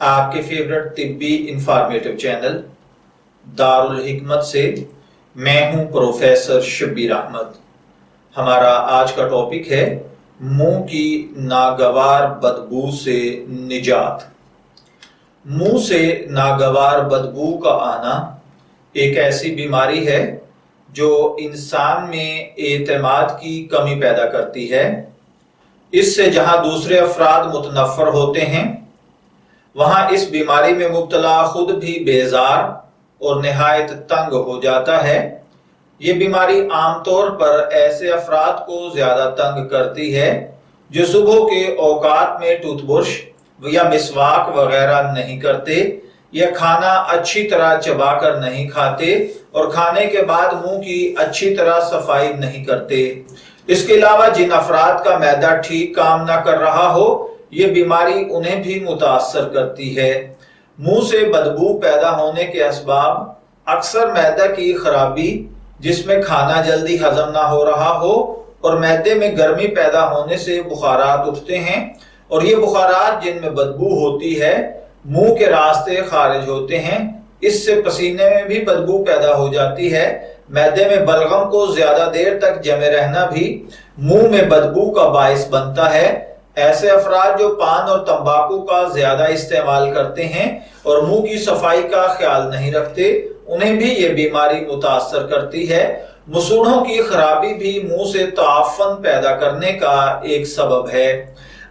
आपके फेवरेट तिब्बी informative channel Darul Hikmat से मैं हूँ प्रोफेसर शब्बीर अहमद हमारा आज का टॉपिक है, मुँह की नागवार बदबू से निजात. मुँह से नागवार बदबू का आना एक ऐसी बीमारी है, जो इंसान में एतमाद की कमी पैदा करती है इससे जहाँ दूसरे अफराद मुतनफर होते हैं, वहाँ इस बीमारी में मुबतला खुद भी बेजार और नहायत तंग हो जाता है। ये बीमारी आमतौर पर ऐसे अफराद को ज़्यादा तंग करती है, जो सुबह के औकात में टूथब्रश या मिसवाक वगैरह नहीं करते, या खाना अच्छी तरह चबाकर नहीं खाते और खाने के बाद मुँह की अच्छी तरह सफ़ाई नहीं करते। इसके अलावा जिन अफराद का मैदा ठीक काम ना कर रहा हो, ये बीमारी उन्हें भी मुतासर करती है। मुँह से बदबू पैदा होने के असबाब अक्सर मैदा की खराबी, जिसमें खाना जल्दी हजम ना हो रहा हो और मैदे में गर्मी पैदा होने से बुखारात उठते हैं और ये बुखारात जिनमें बदबू होती है, मुँह के रास्ते खारिज होते हैं। इससे पसीने में भी बदबू पैदा हो जाती है। मैदे में बलगम को ज़्यादा देर तक जमे रहना भी मुँह में बदबू का बायस बनता है। ऐसे अफराद जो पान और तंबाकू का ज़्यादा इस्तेमाल करते हैं और मुँह की सफ़ाई का ख्याल नहीं रखते, उन्हें भी ये बीमारी मुतासर करती है। मसूड़ों की खराबी भी मुँह से ताफन पैदा करने का एक सबब है।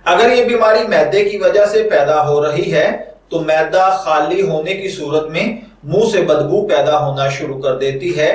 अगर ये बीमारी मैदे की वजह से पैदा हो रही है तो मैदा खाली होने की सूरत में मुँह से बदबू पैदा होना शुरू कर देती है।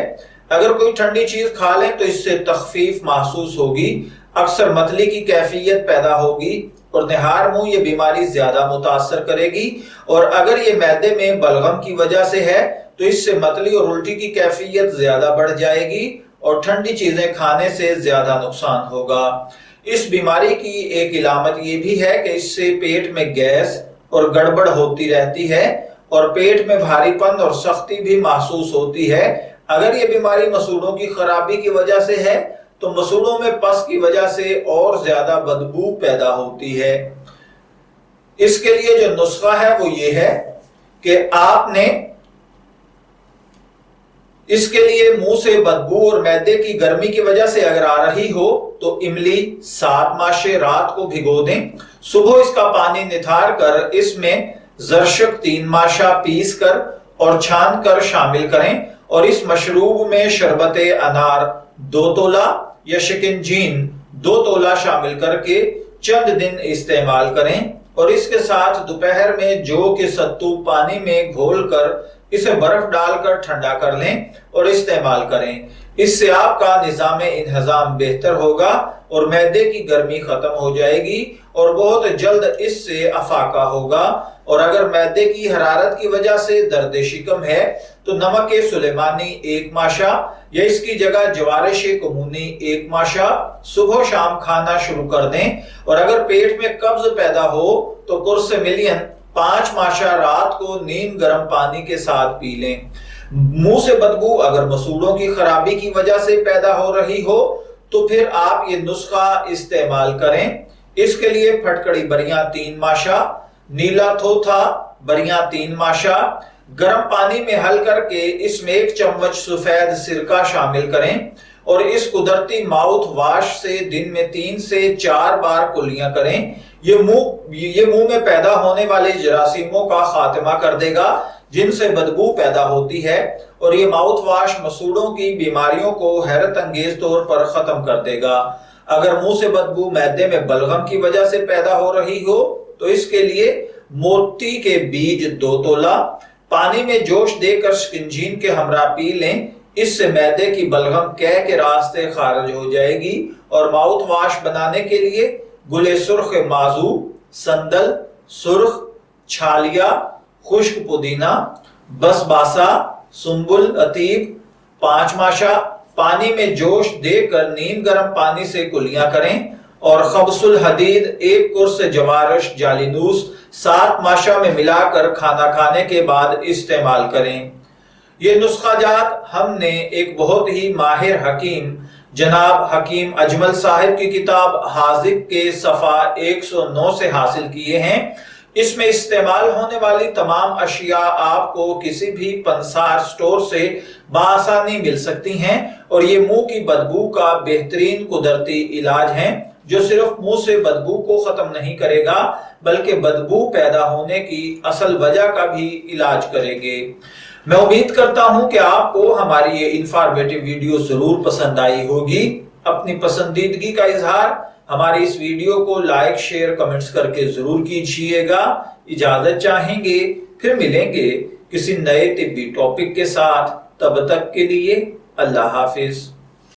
अगर कोई ठंडी चीज़ खा लें तो इससे तखफीफ महसूस होगी, अक्सर मतली की कैफियत पैदा होगी और निहार मुँह ये बीमारी ज़्यादा मुतासर करेगी। और अगर ये मैदे में बलगम की वजह से है तो इससे मतली और उल्टी की कैफियत ज़्यादा बढ़ जाएगी और ठंडी चीज़ें खाने से ज़्यादा नुकसान होगा। इस बीमारी की एक इलामत ये भी है कि इससे पेट में गैस और गड़बड़ होती रहती है और पेट में भारीपन और सख्ती भी महसूस होती है। अगर ये बीमारी मसूड़ों की खराबी की वजह से है तो मसूड़ों में पस की वजह से और ज़्यादा बदबू पैदा होती है। इसके लिए जो नुस्खा है वो ये है कि आपने इसके लिए मुँह से बदबू और मैदे की गर्मी की वजह से अगर आ रही हो तो इमली सात माशे रात को भिगो दें। सुबह इसका पानी निथार कर इसमें जरशक तीन माशा पीस कर और छान कर शामिल करें। और इस मशरूब में शरबत अनार, दो तोला या शिकंजीन दो तोला शामिल करके चंद दिन इस्तेमाल करें। और इसके साथ दोपहर में जो के सत्तू पानी में घोल कर इसे बर्फ़ डालकर ठंडा कर लें और इस्तेमाल करें। इससे आपका निज़ाम इंतज़ाम बेहतर होगा और मैदे की गर्मी खत्म हो जाएगी और बहुत जल्द इससे अफाका होगा। और अगर मैदे की हरारत की वजह से दर्द शिकम है तो नमक सुलेमानी एक माशा या इसकी जगह जवारिश कमूनी एक माशा सुबह शाम खाना शुरू कर दें। और अगर पेट में कब्ज पैदा हो तो कुर्स मिलियन पाँच माशा रात को नीम गर्म पानी के साथ पी लें। मुँह से बदबू अगर मसूड़ों की खराबी की वजह से पैदा हो रही हो तो फिर आप ये नुस्खा इस्तेमाल करें। इसके लिए फटकड़ी बरिया तीन माशा, नीला थोथा बरिया तीन माशा, गर्म पानी में हल करके इसमें एक चम्मच सफ़ेद सिरका शामिल करें और इस कुदरती माउथ वाश से दिन में तीन से चार बार कुलियाँ करें। ये मुँह ये मुँह में पैदा होने वाले जरासीमों का खात्मा कर देगा, जिनसे बदबू पैदा होती है, और ये माउथ वाश मसूड़ों की बीमारियों को हैरत अंगेज तौर पर खत्म कर देगा। अगर मुँह से बदबू मैदे में बलगम की वजह से पैदा हो रही हो तो इसके लिए मोती के बीज दो तोला, पानी में जोश देकर शिकंजीन के हमरा पी लें, इससे मैदे की बलगम कह के रास्ते खारिज हो जाएगी, और माउथ वाश बनाने के लिए गुले सुर्ख माजू, संदल, सुर्ख, छालिया, खुश्क पुदीना बसबासा सुम्बुल अतीब, पाँच माशा, पानी में जोश देकर नीम गर्म पानी से कुलियाँ करें और खबसुल हदीद, एक कुर्स जवारश जालिनूस सात माशा में मिलाकर खाना खाने के बाद इस्तेमाल करें। ये नुस्खा जात हमने एक बहुत ही माहिर हकीम जनाब हकीम अजमल साहिब की किताब हाजिब के सफ़ा 109 से हासिल किए हैं। इसमें इस्तेमाल होने वाली तमाम अशिया आपको किसी भी पंसार स्टोर से बासानी मिल सकती हैं और ये मुँह की बदबू का बेहतरीन कुदरती इलाज है। जो सिर्फ़ मुँह से बदबू को खत्म नहीं करेगा, बल्कि बदबू पैदा होने की असल वजह का भी इलाज करेंगे। मैं उम्मीद करता हूँ कि आपको हमारी ये इंफॉर्मेटिव वीडियो ज़रूर पसंद आई होगी। अपनी पसंदीदगी का इजहार, हमारी इस वीडियो को लाइक शेयर कमेंट्स करके ज़रूर कीजिएगा। इजाज़त चाहेंगे, फिर मिलेंगे किसी नए तिब्बी टॉपिक के साथ। तब तक के लिए अल्लाह हाफिज।